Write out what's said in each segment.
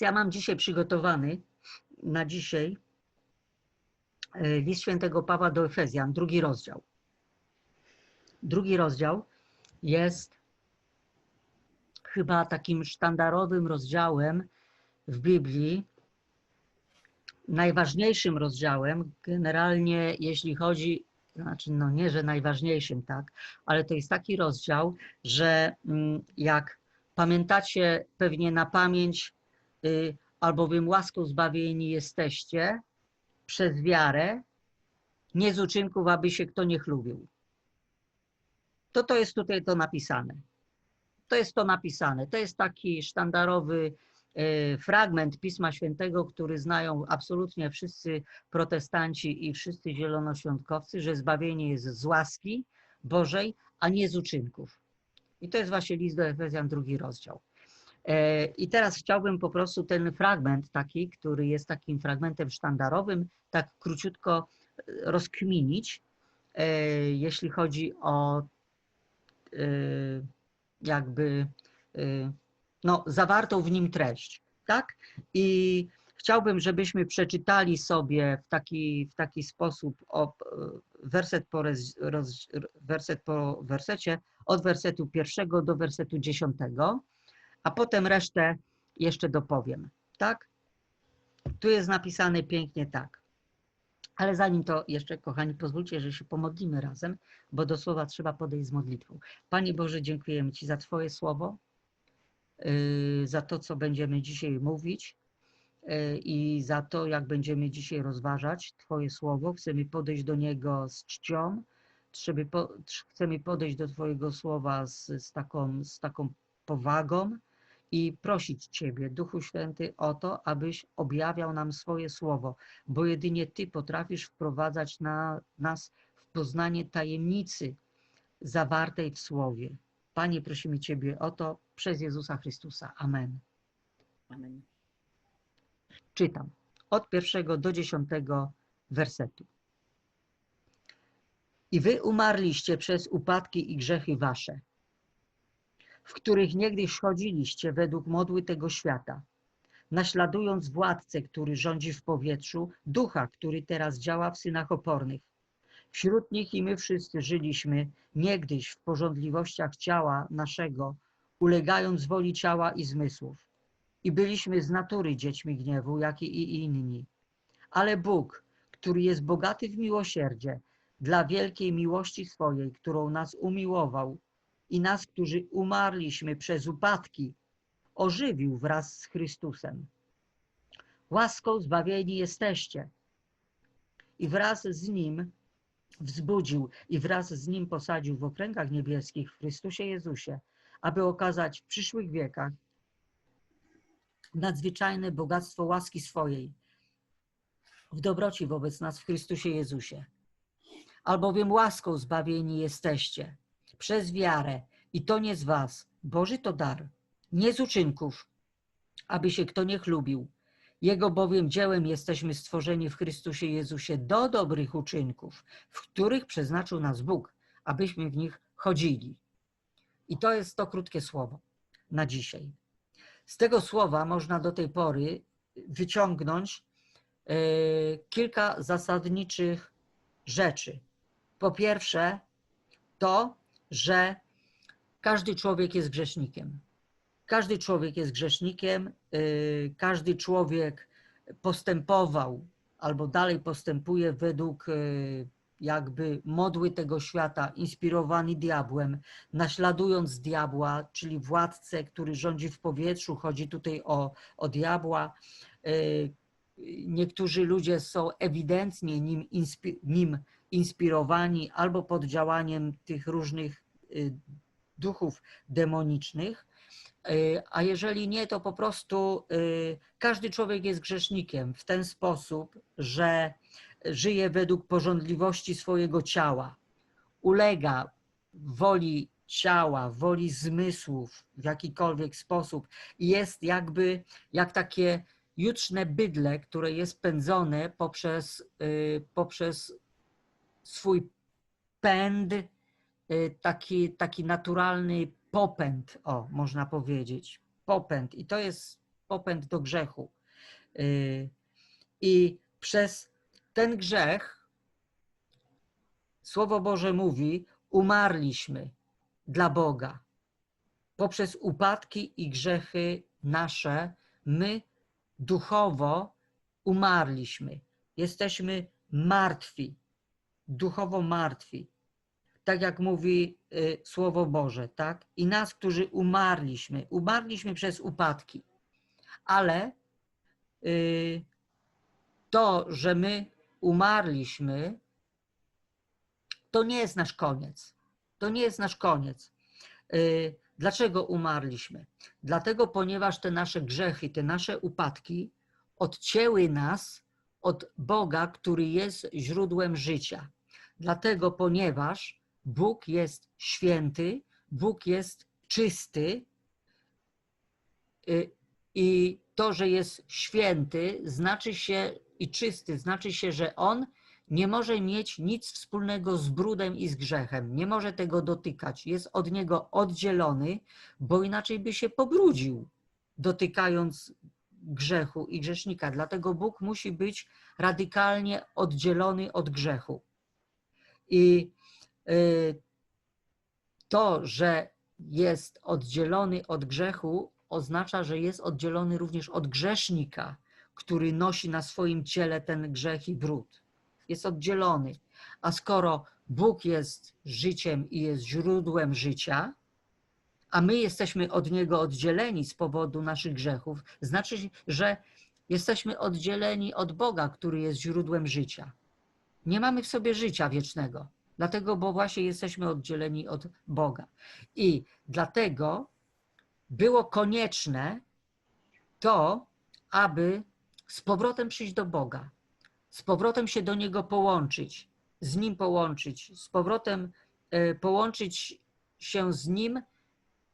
Ja mam dzisiaj przygotowany na dzisiaj e, list świętego Pawła do Efezjan, drugi rozdział. Drugi rozdział jest chyba takim sztandarowym rozdziałem w Biblii, najważniejszym rozdziałem, generalnie jeśli chodzi, znaczy no nie, że najważniejszym, tak, ale to jest taki rozdział, że mm, jak pamiętacie pewnie na pamięć, albowiem łaską zbawieni jesteście przez wiarę, nie z uczynków, aby się kto nie chlubił. To to jest tutaj to napisane. To jest to napisane. To jest taki sztandarowy e, fragment Pisma Świętego, który znają absolutnie wszyscy protestanci i wszyscy zielonoświątkowcy, że zbawienie jest z łaski Bożej, a nie z uczynków. I to jest właśnie list do Efezjan, drugi rozdział. E, I teraz chciałbym po prostu ten fragment taki, który jest takim fragmentem sztandarowym, tak króciutko e, rozkminić, jeśli chodzi o jakby no, zawartą w nim treść, tak? I chciałbym, żebyśmy przeczytali sobie w taki, w taki sposób o, werset, po roz, werset po wersecie, od wersetu pierwszego do wersetu dziesiątego, a potem resztę jeszcze dopowiem, tak? Tu jest napisane pięknie tak. Ale zanim to jeszcze, kochani, pozwólcie, że się pomodlimy razem, bo do słowa trzeba podejść z modlitwą. Panie Boże, dziękujemy Ci za Twoje słowo, yy, za to, co będziemy dzisiaj mówić yy, i za to, jak będziemy dzisiaj rozważać Twoje słowo. Chcemy podejść do niego z czcią, chcemy podejść do Twojego słowa z, z, taką, z taką powagą, i prosić Ciebie, Duchu Święty, o to, abyś objawiał nam swoje słowo, bo jedynie Ty potrafisz wprowadzać na, nas w poznanie tajemnicy zawartej w słowie. Panie, prosimy Ciebie o to przez Jezusa Chrystusa. Amen. Amen. Czytam od pierwszego do dziesiątego wersetu. I wy umarliście przez upadki i grzechy wasze w których niegdyś chodziliście według modły tego świata, naśladując władcę, który rządzi w powietrzu, ducha, który teraz działa w synach opornych. Wśród nich i my wszyscy żyliśmy niegdyś w porządliwościach ciała naszego, ulegając woli ciała i zmysłów. I byliśmy z natury dziećmi gniewu, jak i inni. Ale Bóg, który jest bogaty w miłosierdzie, dla wielkiej miłości swojej, którą nas umiłował, i nas, którzy umarliśmy przez upadki, ożywił wraz z Chrystusem. Łaską zbawieni jesteście i wraz z Nim wzbudził i wraz z Nim posadził w okręgach niebieskich w Chrystusie Jezusie, aby okazać w przyszłych wiekach nadzwyczajne bogactwo łaski swojej w dobroci wobec nas w Chrystusie Jezusie. Albowiem łaską zbawieni jesteście przez wiarę i to nie z was. Boży to dar, nie z uczynków, aby się kto nie chlubił. Jego bowiem dziełem jesteśmy stworzeni w Chrystusie Jezusie do dobrych uczynków, w których przeznaczył nas Bóg, abyśmy w nich chodzili. I to jest to krótkie słowo na dzisiaj. Z tego słowa można do tej pory wyciągnąć e, kilka zasadniczych rzeczy. Po pierwsze, to, że każdy człowiek jest grzesznikiem. Każdy człowiek jest grzesznikiem, y, każdy człowiek postępował albo dalej postępuje według y, jakby modły tego świata, inspirowany diabłem, naśladując diabła, czyli władcę, który rządzi w powietrzu, chodzi tutaj o, o diabła. Y, niektórzy ludzie są ewidentnie nim, nim inspirowani albo pod działaniem tych różnych y, duchów demonicznych, y, a jeżeli nie, to po prostu y, każdy człowiek jest grzesznikiem w ten sposób, że żyje według porządliwości swojego ciała, ulega woli ciała, woli zmysłów w jakikolwiek sposób i jest jakby jak takie jutrzne bydle, które jest pędzone poprzez, poprzez swój pęd, y, taki, taki naturalny popęd, o, można powiedzieć. Popęd. I to jest popęd do grzechu. Y, I przez ten grzech, Słowo Boże mówi, umarliśmy dla Boga. Poprzez upadki i grzechy nasze, my duchowo umarliśmy. Jesteśmy martwi, duchowo martwi. Tak jak mówi y, Słowo Boże, tak? I nas, którzy umarliśmy, umarliśmy przez upadki. Ale y, to, że my umarliśmy, to nie jest nasz koniec. To nie jest nasz koniec. Y, Dlaczego umarliśmy? Dlatego, ponieważ te nasze grzechy, te nasze upadki odcięły nas od Boga, który jest źródłem życia. Dlatego, ponieważ Bóg jest święty, Bóg jest czysty y, i to, że jest święty, znaczy się i czysty, znaczy się, że On nie może mieć nic wspólnego z brudem i z grzechem, nie może tego dotykać, jest od niego oddzielony, bo inaczej by się pobrudził, dotykając grzechu i grzesznika. Dlatego Bóg musi być radykalnie oddzielony od grzechu. I y, to, że jest oddzielony od grzechu, oznacza, że jest oddzielony również od grzesznika, który nosi na swoim ciele ten grzech i brud jest oddzielony. A skoro Bóg jest życiem i jest źródłem życia, a my jesteśmy od Niego oddzieleni z powodu naszych grzechów, znaczy, że jesteśmy oddzieleni od Boga, który jest źródłem życia. Nie mamy w sobie życia wiecznego, dlatego, bo właśnie jesteśmy oddzieleni od Boga. I dlatego było konieczne to, aby z powrotem przyjść do Boga, z powrotem się do Niego połączyć, z Nim połączyć, z powrotem e, połączyć się z Nim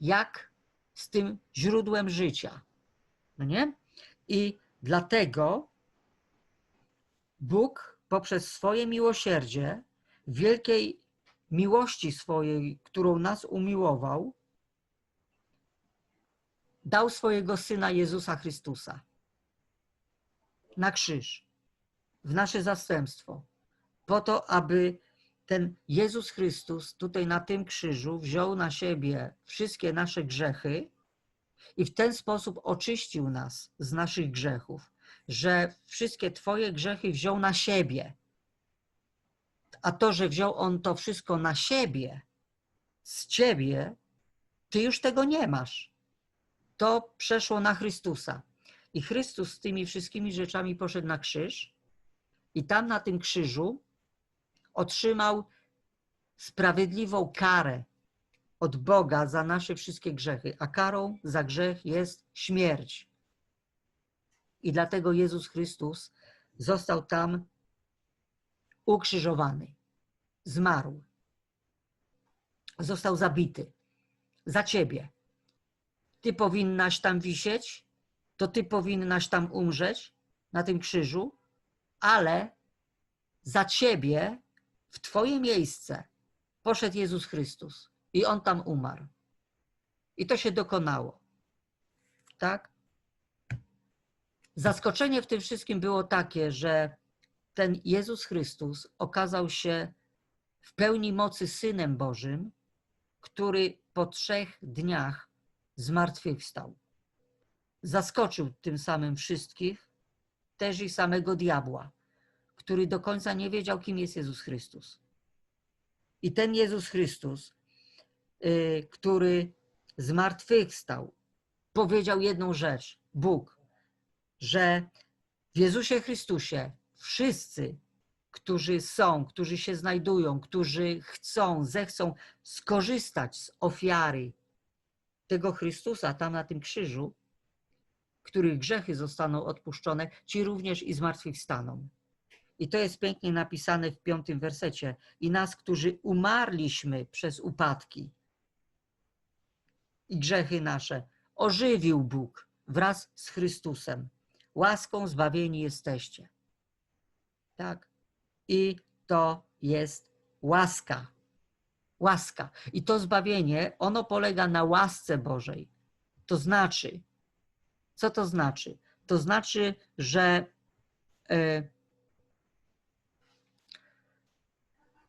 jak z tym źródłem życia. No nie? I dlatego Bóg poprzez swoje miłosierdzie, wielkiej miłości swojej, którą nas umiłował, dał swojego Syna Jezusa Chrystusa na krzyż w nasze zastępstwo, po to, aby ten Jezus Chrystus tutaj na tym krzyżu wziął na siebie wszystkie nasze grzechy i w ten sposób oczyścił nas z naszych grzechów, że wszystkie Twoje grzechy wziął na siebie. A to, że wziął On to wszystko na siebie, z Ciebie, Ty już tego nie masz. To przeszło na Chrystusa. I Chrystus z tymi wszystkimi rzeczami poszedł na krzyż i tam na tym krzyżu otrzymał sprawiedliwą karę od Boga za nasze wszystkie grzechy, a karą za grzech jest śmierć. I dlatego Jezus Chrystus został tam ukrzyżowany, zmarł, został zabity za ciebie. Ty powinnaś tam wisieć, to ty powinnaś tam umrzeć na tym krzyżu, ale za ciebie w twoje miejsce poszedł Jezus Chrystus i on tam umarł. I to się dokonało. Tak? Zaskoczenie w tym wszystkim było takie, że ten Jezus Chrystus okazał się w pełni mocy Synem Bożym, który po trzech dniach zmartwychwstał. Zaskoczył tym samym wszystkich, też i samego diabła, który do końca nie wiedział, kim jest Jezus Chrystus. I ten Jezus Chrystus, y, który zmartwychwstał, powiedział jedną rzecz, Bóg, że w Jezusie Chrystusie wszyscy, którzy są, którzy się znajdują, którzy chcą, zechcą skorzystać z ofiary tego Chrystusa tam na tym krzyżu, których grzechy zostaną odpuszczone, ci również i zmartwychwstaną. I to jest pięknie napisane w piątym wersecie. I nas, którzy umarliśmy przez upadki i grzechy nasze, ożywił Bóg wraz z Chrystusem. Łaską zbawieni jesteście. Tak? I to jest łaska. Łaska. I to zbawienie, ono polega na łasce Bożej. To znaczy, Co to znaczy? To znaczy, że e,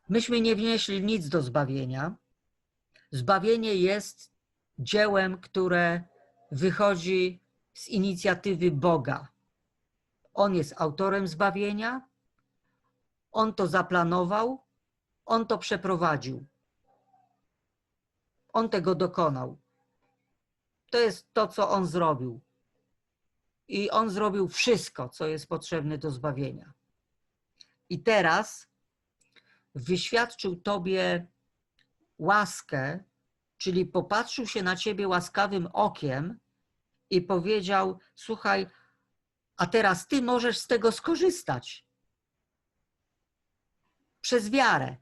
myśmy nie wnieśli nic do zbawienia. Zbawienie jest dziełem, które wychodzi z inicjatywy Boga. On jest autorem zbawienia, on to zaplanował, on to przeprowadził. On tego dokonał. To jest to, co on zrobił. I on zrobił wszystko, co jest potrzebne do zbawienia. I teraz wyświadczył Tobie łaskę, czyli popatrzył się na Ciebie łaskawym okiem i powiedział: Słuchaj, a teraz Ty możesz z tego skorzystać. Przez wiarę.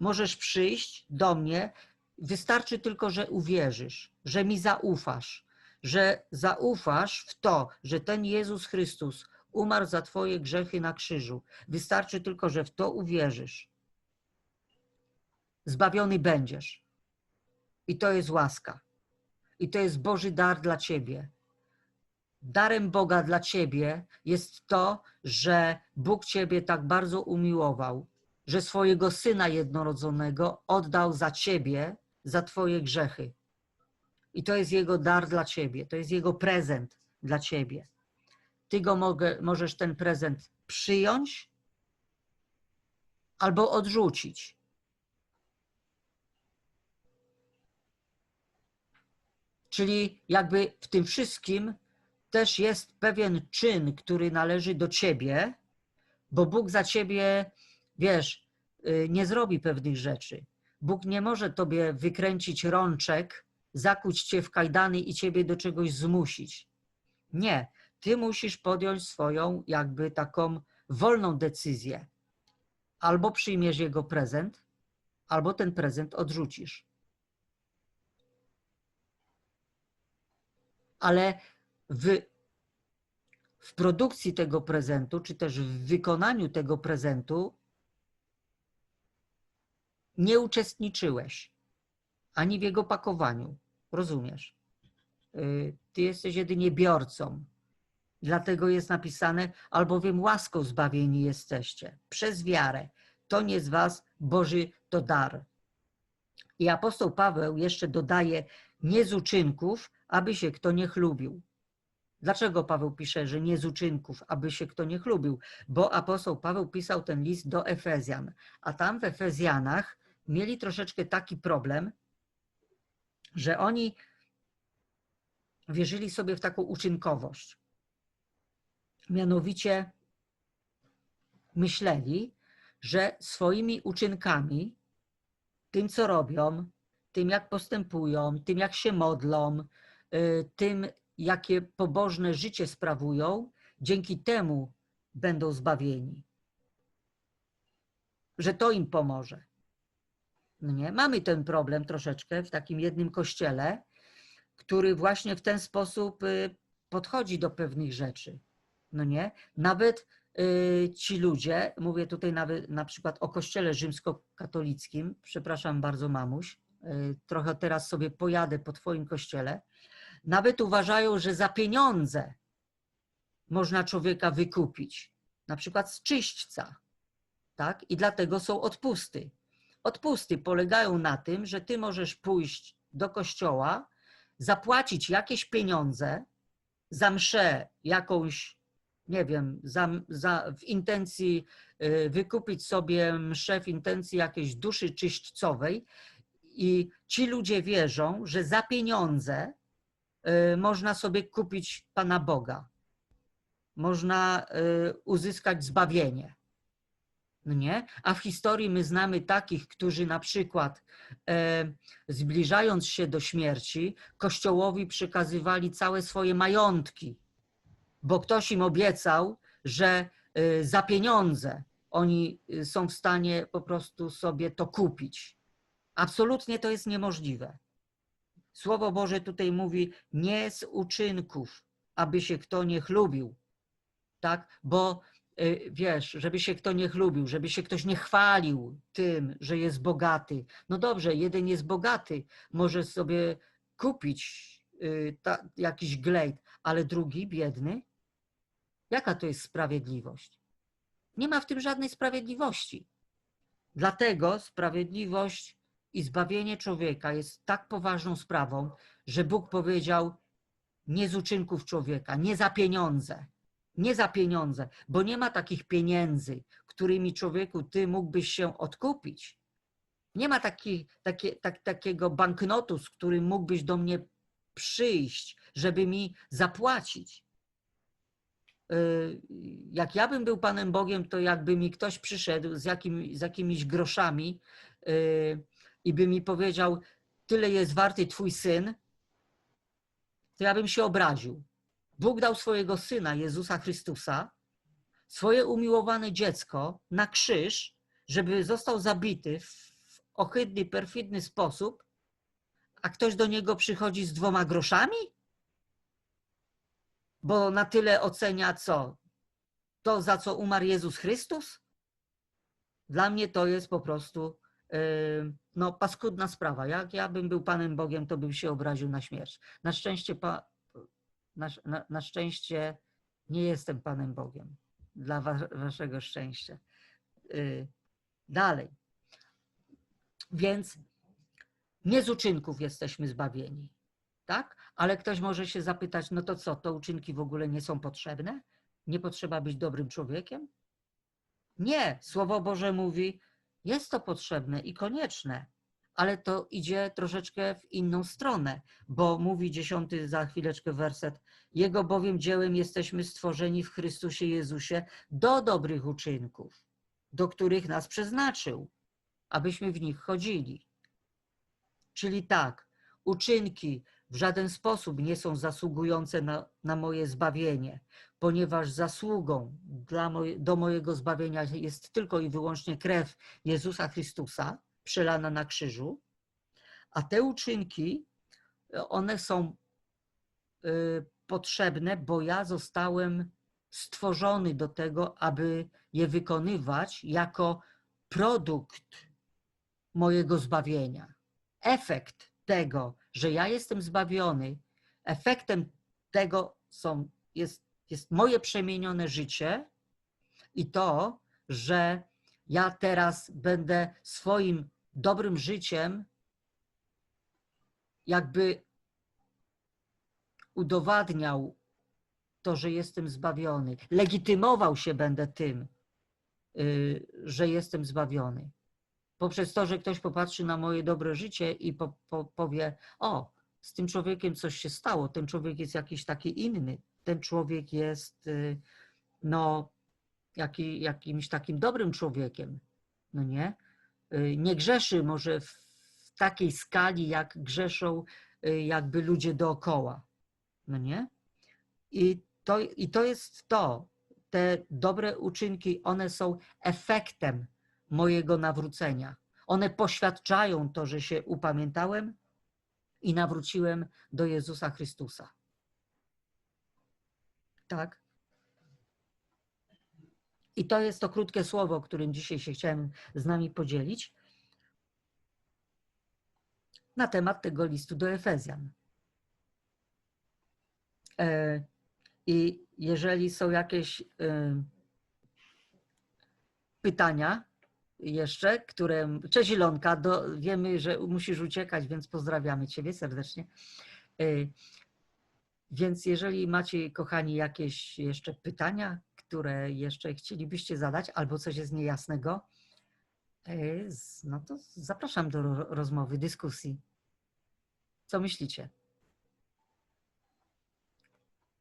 Możesz przyjść do mnie, wystarczy tylko, że uwierzysz, że mi zaufasz, że zaufasz w to, że ten Jezus Chrystus umarł za Twoje grzechy na krzyżu. Wystarczy tylko, że w to uwierzysz. Zbawiony będziesz. I to jest łaska. I to jest Boży dar dla Ciebie. Darem Boga dla Ciebie jest to, że Bóg Ciebie tak bardzo umiłował, że swojego Syna jednorodzonego oddał za Ciebie, za Twoje grzechy. I to jest Jego dar dla Ciebie, to jest Jego prezent dla Ciebie. Ty go mogę, możesz ten prezent przyjąć albo odrzucić. Czyli jakby w tym wszystkim też jest pewien czyn, który należy do ciebie, bo Bóg za ciebie, wiesz, y, nie zrobi pewnych rzeczy. Bóg nie może tobie wykręcić rączek, zakuć cię w kajdany i ciebie do czegoś zmusić. Nie, ty musisz podjąć swoją jakby taką wolną decyzję. Albo przyjmiesz jego prezent, albo ten prezent odrzucisz. Ale w, w produkcji tego prezentu, czy też w wykonaniu tego prezentu nie uczestniczyłeś ani w jego pakowaniu. Rozumiesz? Y, ty jesteś jedynie biorcą. Dlatego jest napisane, albowiem łaską zbawieni jesteście przez wiarę. To nie z was Boży to dar. I apostoł Paweł jeszcze dodaje, nie z uczynków, aby się kto nie chlubił. Dlaczego Paweł pisze, że nie z uczynków, aby się kto nie chlubił? Bo apostoł Paweł pisał ten list do Efezjan, a tam w Efezjanach mieli troszeczkę taki problem, że oni wierzyli sobie w taką uczynkowość. Mianowicie myśleli, że swoimi uczynkami, tym co robią, tym jak postępują, tym jak się modlą, y, tym jakie pobożne życie sprawują, dzięki temu będą zbawieni. Że to im pomoże. No nie? Mamy ten problem troszeczkę w takim jednym kościele, który właśnie w ten sposób y, podchodzi do pewnych rzeczy. No nie? Nawet y, ci ludzie, mówię tutaj nawet na przykład o kościele rzymskokatolickim, przepraszam bardzo mamuś, y, trochę teraz sobie pojadę po twoim kościele, nawet uważają, że za pieniądze można człowieka wykupić, na przykład z czyśćca, tak? I dlatego są odpusty. Odpusty polegają na tym, że ty możesz pójść do kościoła, zapłacić jakieś pieniądze za mszę jakąś, nie wiem, za, za, w intencji y, wykupić sobie mszę w intencji jakiejś duszy czyśćcowej i ci ludzie wierzą, że za pieniądze można sobie kupić Pana Boga. Można y, uzyskać zbawienie. No nie? A w historii my znamy takich, którzy na przykład e, zbliżając się do śmierci, Kościołowi przekazywali całe swoje majątki, bo ktoś im obiecał, że e, za pieniądze oni e, są w stanie po prostu sobie to kupić. Absolutnie to jest niemożliwe. Słowo Boże tutaj mówi nie z uczynków, aby się kto nie chlubił, tak? Bo Y, wiesz, żeby się kto nie chlubił, żeby się ktoś nie chwalił tym, że jest bogaty. No dobrze, jeden jest bogaty, może sobie kupić y, ta, jakiś glejt, ale drugi, biedny? Jaka to jest sprawiedliwość? Nie ma w tym żadnej sprawiedliwości. Dlatego sprawiedliwość i zbawienie człowieka jest tak poważną sprawą, że Bóg powiedział nie z uczynków człowieka, nie za pieniądze, nie za pieniądze, bo nie ma takich pieniędzy, którymi człowieku ty mógłbyś się odkupić. Nie ma taki, tak, takiego banknotu, z którym mógłbyś do mnie przyjść, żeby mi zapłacić. Yy, Jak ja bym był Panem Bogiem, to jakby mi ktoś przyszedł z, jakim, z jakimiś groszami yy, i by mi powiedział, tyle jest warty Twój syn, to ja bym się obraził. Bóg dał swojego syna, Jezusa Chrystusa, swoje umiłowane dziecko na krzyż, żeby został zabity w ohydny, perfidny sposób, a ktoś do niego przychodzi z dwoma groszami? Bo na tyle ocenia co? To, za co umarł Jezus Chrystus? Dla mnie to jest po prostu yy, no, paskudna sprawa. Jak ja bym był Panem Bogiem, to bym się obraził na śmierć. Na szczęście, pa, na, na, na szczęście nie jestem Panem Bogiem. Dla wa, waszego szczęścia. Yy, dalej. Więc nie z uczynków jesteśmy zbawieni, tak? Ale ktoś może się zapytać, no to co, to uczynki w ogóle nie są potrzebne? Nie potrzeba być dobrym człowiekiem? Nie, Słowo Boże mówi, jest to potrzebne i konieczne, ale to idzie troszeczkę w inną stronę, bo mówi dziesiąty za chwileczkę werset, Jego bowiem dziełem jesteśmy stworzeni w Chrystusie Jezusie do dobrych uczynków, do których nas przeznaczył, abyśmy w nich chodzili. Czyli tak, uczynki w żaden sposób nie są zasługujące na, na moje zbawienie, ponieważ zasługą dla moje, do mojego zbawienia jest tylko i wyłącznie krew Jezusa Chrystusa przelana na krzyżu, a te uczynki, one są y, potrzebne, bo ja zostałem stworzony do tego, aby je wykonywać jako produkt mojego zbawienia. Efekt tego, że ja jestem zbawiony, efektem tego są, jest, jest moje przemienione życie i to, że ja teraz będę swoim dobrym życiem jakby udowadniał to, że jestem zbawiony. Legitymował się będę tym, y, że jestem zbawiony poprzez to, że ktoś popatrzy na moje dobre życie i po, po, powie: O, z tym człowiekiem coś się stało, ten człowiek jest jakiś taki inny, ten człowiek jest y, no, jaki, jakimś takim dobrym człowiekiem, no nie? Y, Nie grzeszy może w takiej skali, jak grzeszą y, jakby ludzie dookoła, no nie? I to, I to jest to, te dobre uczynki, one są efektem mojego nawrócenia. One poświadczają to, że się upamiętałem i nawróciłem do Jezusa Chrystusa. Tak? I to jest to krótkie słowo, którym dzisiaj się chciałem z nami podzielić na temat tego listu do Efezjan. E, I jeżeli są jakieś e, pytania, jeszcze, które. Cześć Ilonka, do, wiemy, że musisz uciekać, więc pozdrawiamy Ciebie serdecznie. Y, Więc jeżeli macie, kochani, jakieś jeszcze pytania, które jeszcze chcielibyście zadać, albo coś jest niejasnego, z- no to zapraszam do ro- rozmowy, dyskusji. Co myślicie?